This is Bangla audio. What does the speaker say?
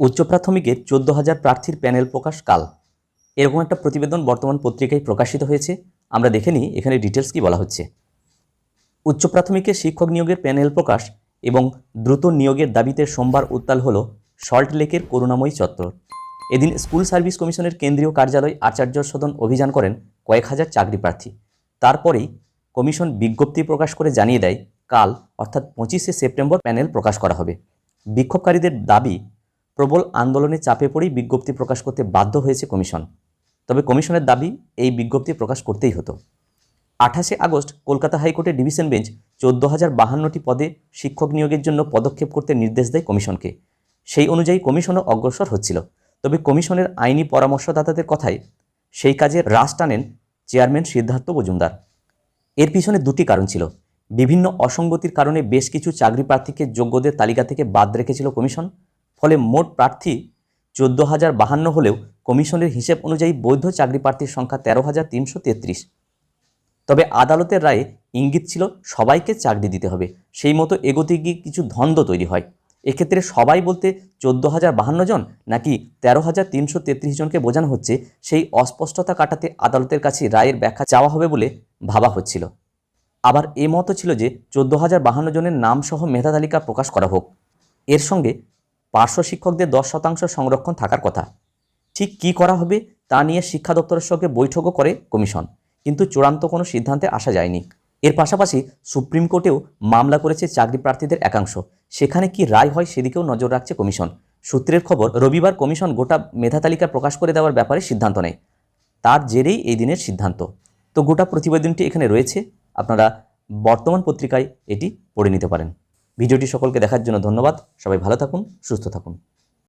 উচ্চ প্রাথমিকের চোদ্দ হাজার প্রার্থীর প্যানেল প্রকাশ কাল। এরকম একটা প্রতিবেদন বর্তমান পত্রিকায় প্রকাশিত হয়েছে। আমরা দেখে নিই এখানে ডিটেলস কি বলা হচ্ছে। উচ্চ প্রাথমিকের শিক্ষক নিয়োগের প্যানেল প্রকাশ এবং দ্রুত নিয়োগের দাবিতে সোমবার উত্তাল হল সল্ট লেকের করুণাময়ী চত্বর। এদিন স্কুল সার্ভিস কমিশনের কেন্দ্রীয় কার্যালয় আচার্য সদন অভিযান করেন কয়েক হাজার চাকরি প্রার্থী। তারপরেই কমিশন বিজ্ঞপ্তি প্রকাশ করে জানিয়ে দেয়, কাল অর্থাৎ পঁচিশে সেপ্টেম্বর প্যানেল প্রকাশ করা হবে। বিক্ষোভকারীদের দাবি প্রবল আন্দোলনে চাপে পড়েই বিজ্ঞপ্তি প্রকাশ করতে বাধ্য হয়েছে কমিশন। তবে কমিশনের দাবি, এই বিজ্ঞপ্তি প্রকাশ করতেই হতো। আঠাশে আগস্ট কলকাতা হাইকোর্টের ডিভিশন বেঞ্চ চোদ্দ হাজার বাহান্নটি পদে শিক্ষক নিয়োগের জন্য পদক্ষেপ করতে নির্দেশ দেয় কমিশনকে। সেই অনুযায়ী কমিশনও অগ্রসর হচ্ছিল। তবে কমিশনের আইনি পরামর্শদাতাদের কথায়, সেই কাজে রাশ টানেন চেয়ারম্যান সিদ্ধার্থ মজুমদার। এর পিছনে দুটি কারণ ছিল। বিভিন্ন অসঙ্গতির কারণে বেশ কিছু চাকরি প্রার্থীকে যোগ্যদের তালিকা থেকে বাদ রেখেছিল কমিশন। ফলে মোট প্রার্থী চোদ্দ হাজার বাহান্ন হলেও কমিশনের হিসেব অনুযায়ী বৈধ চাকরি প্রার্থীর সংখ্যা তেরো হাজার তিনশো তেত্রিশ। তবে আদালতের রায়ে ইঙ্গিত ছিল, সবাইকে চাকরি দিতে হবে। সেই মতো এগোতে গিয়ে কিছু দ্বন্দ্ব তৈরি হয়। এক্ষেত্রে সবাই বলতে চোদ্দ হাজার বাহান্ন জন নাকি তেরো হাজার তিনশো তেত্রিশ জনকে বোঝানো হচ্ছে, সেই অস্পষ্টতা কাটাতে আদালতের কাছে রায়ের ব্যাখ্যা চাওয়া হবে বলে ভাবা হচ্ছিল। আবার এ মতো ছিল যে, চোদ্দ হাজার বাহান্ন জনের নামসহ মেধা তালিকা প্রকাশ করা হোক। এর সঙ্গে পার্শ্ব শিক্ষকদের দশ শতাংশ সংরক্ষণ থাকার কথা। ঠিক কী করা হবে তা নিয়ে শিক্ষা দপ্তরের সঙ্গে বৈঠকও করে কমিশন, কিন্তু চূড়ান্ত কোনো সিদ্ধান্তে আসা যায়নি। এর পাশাপাশি সুপ্রিম কোর্টেও মামলা করেছে চাকরি প্রার্থীদের একাংশ। সেখানে কি রায় হয় সেদিকেও নজর রাখছে কমিশন। সূত্রের খবর, রবিবার কমিশন গোটা মেধা তালিকা প্রকাশ করে দেওয়ার ব্যাপারে সিদ্ধান্ত নেয়। তার জেরেই এই দিনের সিদ্ধান্ত। তো গোটা প্রতিবেদনটি এখানে রয়েছে। আপনারা বর্তমান পত্রিকায় এটি পড়ে নিতে পারেন। ভিডিওটি সকলকে দেখার জন্য ধন্যবাদ। সবাই ভালো থাকুন সুস্থ থাকুন।